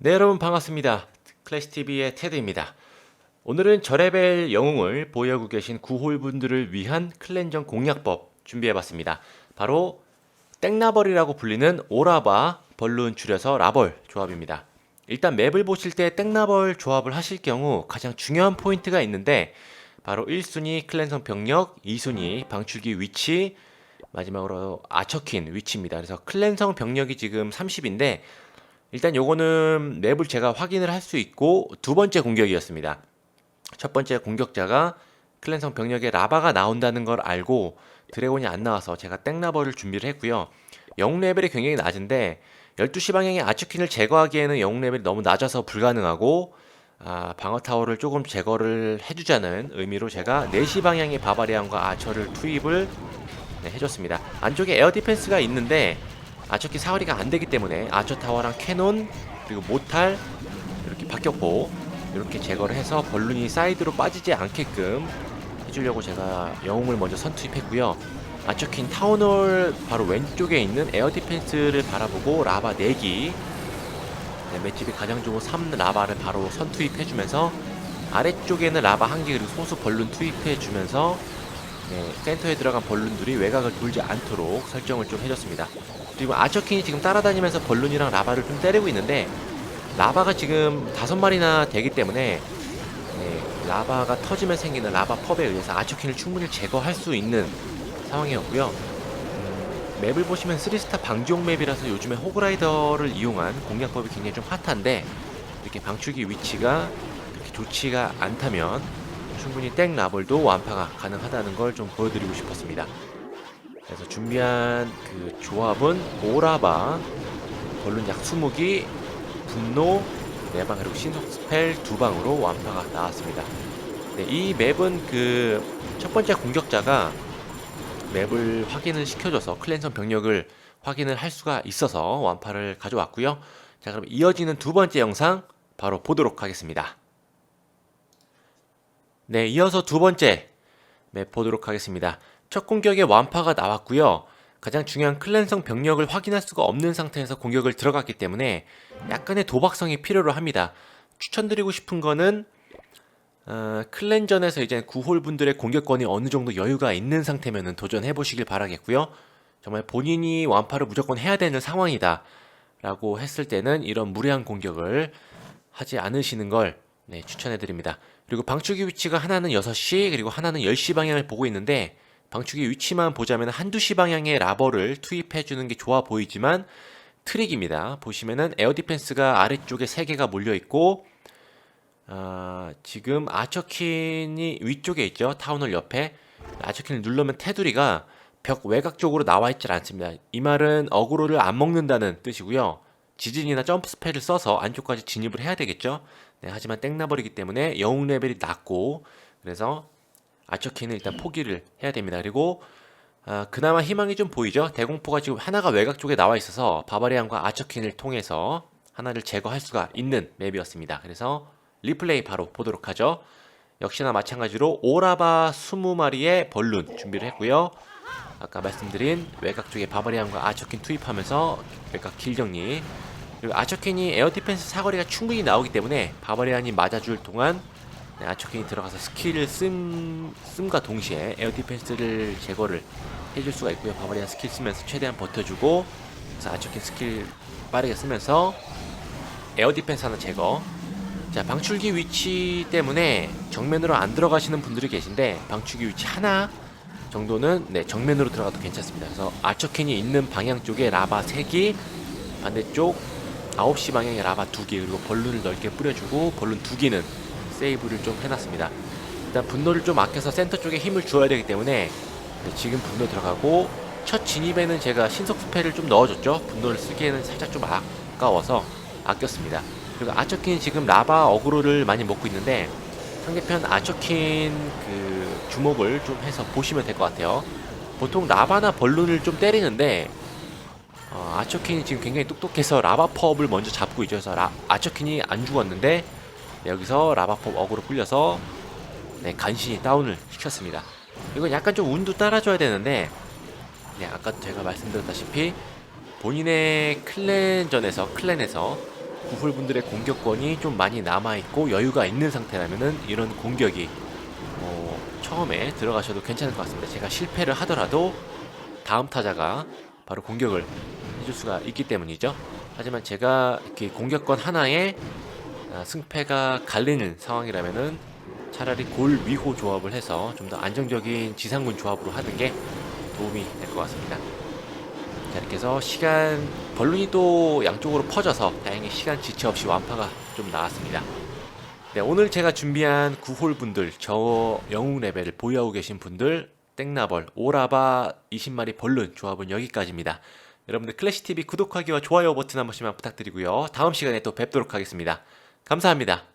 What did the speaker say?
네 여러분 반갑습니다. 클래시TV의 테드입니다. 오늘은 저레벨 영웅을 보유하고 계신 구홀분들을 위한 클렌전 공략법 준비해봤습니다. 바로 땡라벌이라고 불리는 오라바 벌룬 줄여서 라벌 조합입니다. 일단 맵을 보실 때 땡라벌 조합을 하실 경우 가장 중요한 포인트가 있는데 바로 1순위 클렌성 병력, 2순위 방출기 위치, 마지막으로 아처킨 위치입니다. 그래서 클렌성 병력이 지금 30인데 일단 요거는 맵을 제가 확인을 할 수 있고 두 번째 공격이었습니다. 첫 번째 공격자가 클랜성 병력에 라바가 나온다는 걸 알고 드래곤이 안 나와서 제가 땡라버를 준비를 했고요. 영웅 레벨이 굉장히 낮은데 12시 방향의 아츠킨을 제거하기에는 영웅 레벨이 너무 낮아서 불가능하고 아, 방어 타워를 조금 제거를 해주자는 의미로 제가 4시 방향의 바바리안과 아처를 투입을 네, 해줬습니다. 안쪽에 에어 디펜스가 있는데 아처키 사거리가 안 되기 때문에 아처 타워랑 캐논 그리고 모탈 이렇게 박격포 이렇게 제거를 해서 벌룬이 사이드로 빠지지 않게끔 해주려고 제가 영웅을 먼저 선투입했고요. 아처킨 타운홀 바로 왼쪽에 있는 에어 디펜스를 바라보고 라바 4기 네, 맷집이 가장 좋은 3 라바를 바로 선투입해주면서 아래쪽에는 라바 1기 그리고 소수 벌룬 투입해주면서 네, 센터에 들어간 벌룬들이 외곽을 돌지 않도록 설정을 좀 해줬습니다. 그리고 아처킨이 지금 따라다니면서 벌룬이랑 라바를 좀 때리고 있는데 라바가 지금 다섯 마리나 되기 때문에 네, 라바가 터지면 생기는 라바 펍에 의해서 아처킨을 충분히 제거할 수 있는 상황이었고요. 음, 맵을 보시면 3스타 방지용 맵이라서 요즘에 호그라이더를 이용한 공략법이 굉장히 좀 핫한데 이렇게 방출기 위치가 그렇게 좋지가 않다면 충분히 땡 라벌도 완파가 가능하다는 걸 좀 보여드리고 싶었습니다. 그래서 준비한 그 조합은 오라바, 벌룬 약 20기, 분노 4방 그리고 신속 스펠 2방으로 완파가 나왔습니다. 네, 이 맵은 그 첫 번째 공격자가 맵을 확인을 시켜줘서 클랜선 병력을 확인을 할 수가 있어서 완파를 가져왔고요. 자 그럼 이어지는 두 번째 영상 바로 보도록 하겠습니다. 네, 이어서 두 번째 맵 보도록 하겠습니다. 첫 공격에 완파가 나왔고요. 가장 중요한 클랜성 병력을 확인할 수가 없는 상태에서 공격을 들어갔기 때문에 약간의 도박성이 필요로 합니다. 추천드리고 싶은 거는 어, 클랜전에서 이제 구홀 분들의 공격권이 어느 정도 여유가 있는 상태면은 도전해 보시길 바라겠고요. 정말 본인이 완파를 무조건 해야 되는 상황이다. 라고 했을 때는 이런 무리한 공격을 하지 않으시는 걸 네, 추천해 드립니다. 그리고 방출기 위치가 하나는 6시 그리고 하나는 10시 방향을 보고 있는데 방출기 위치만 보자면 한두 시 방향의 라버를 투입해 주는 게 좋아 보이지만 트릭입니다. 보시면은 에어 디펜스가 아래쪽에 3개가 몰려 있고 아, 지금 아처킨이 위쪽에 있죠. 타운홀 옆에 아처킨을 누르면 테두리가 벽 외곽 쪽으로 나와 있질 않습니다. 이 말은 어그로를 안 먹는다는 뜻이고요. 지진이나 점프 스펠을 써서 안쪽까지 진입을 해야 되겠죠. 네, 하지만 땡나버리기 때문에 영웅 레벨이 낮고 그래서 아처킨은 일단 포기를 해야 됩니다. 그리고 아, 그나마 희망이 좀 보이죠. 대공포가 지금 하나가 외곽 쪽에 나와 있어서 바바리안과 아처킨을 통해서 하나를 제거할 수가 있는 맵이었습니다. 그래서 리플레이 바로 보도록 하죠. 역시나 마찬가지로 오라바 20마리의 벌룬 준비를 했고요. 아까 말씀드린 외곽 쪽에 바바리안과 아처킨 투입하면서 외곽 길 정리 그리고 아처킨이 에어 디펜스 사거리가 충분히 나오기 때문에 바바리안이 맞아줄 동안 네, 아처킨이 들어가서 스킬을 씀, 씀과 동시에 에어 디펜스를 제거를 해줄 수가 있고요. 바바리안 스킬 쓰면서 최대한 버텨주고 그래서 아처킨 스킬 빠르게 쓰면서 에어 디펜스 하나 제거 자 방출기 위치 때문에 정면으로 안 들어가시는 분들이 계신데 방출기 위치 하나 정도는 네 정면으로 들어가도 괜찮습니다. 그래서 아처킨이 있는 방향 쪽에 라바 3기 반대쪽 9시 방향에 라바 2개 그리고 벌룬을 넓게 뿌려주고 벌룬 2개는 세이브를 좀 해놨습니다. 일단 분노를 좀 아껴서 센터 쪽에 힘을 주어야 되기 때문에 네, 지금 분노 들어가고 첫 진입에는 제가 신속 스펠을 좀 넣어줬죠. 분노를 쓰기에는 살짝 좀 아까워서 아꼈습니다. 그리고 아처킨 지금 라바 어그로를 많이 먹고 있는데 상대편 아처킨 그 주목을 좀 해서 보시면 될 것 같아요. 보통 라바나 벌룬을 좀 때리는데 어, 아처킨이 지금 굉장히 똑똑해서 라바펍을 먼저 잡고 있죠. 그래서 라, 아처킨이 안 죽었는데 네, 여기서 라바펍 어그로 끌려서 네, 간신히 다운을 시켰습니다. 이건 약간 좀 운도 따라줘야 되는데 네, 아까 제가 말씀드렸다시피 본인의 클랜전에서 클랜에서 구훌분들의 공격권이 좀 많이 남아있고 여유가 있는 상태라면은 이런 공격이 어, 처음에 들어가셔도 괜찮을 것 같습니다. 제가 실패를 하더라도 다음 타자가 바로 공격을 해줄 수가 있기 때문이죠. 하지만 제가 이렇게 공격권 하나에 아, 승패가 갈리는 상황이라면은 차라리 골 위호 조합을 해서 좀 더 안정적인 지상군 조합으로 하는 게 도움이 될 것 같습니다. 자 이렇게 해서 시간 벌룬이 또 양쪽으로 퍼져서 다행히 시간 지체 없이 완파가 좀 나왔습니다. 네, 오늘 제가 준비한 구홀 분들, 저 영웅 레벨을 보유하고 계신 분들, 땡나벌, 오라바 20마리 벌룬 조합은 여기까지입니다. 여러분들 클래시 TV 구독하기와 좋아요 버튼 한 번씩만 부탁드리고요. 다음 시간에 또 뵙도록 하겠습니다. 감사합니다.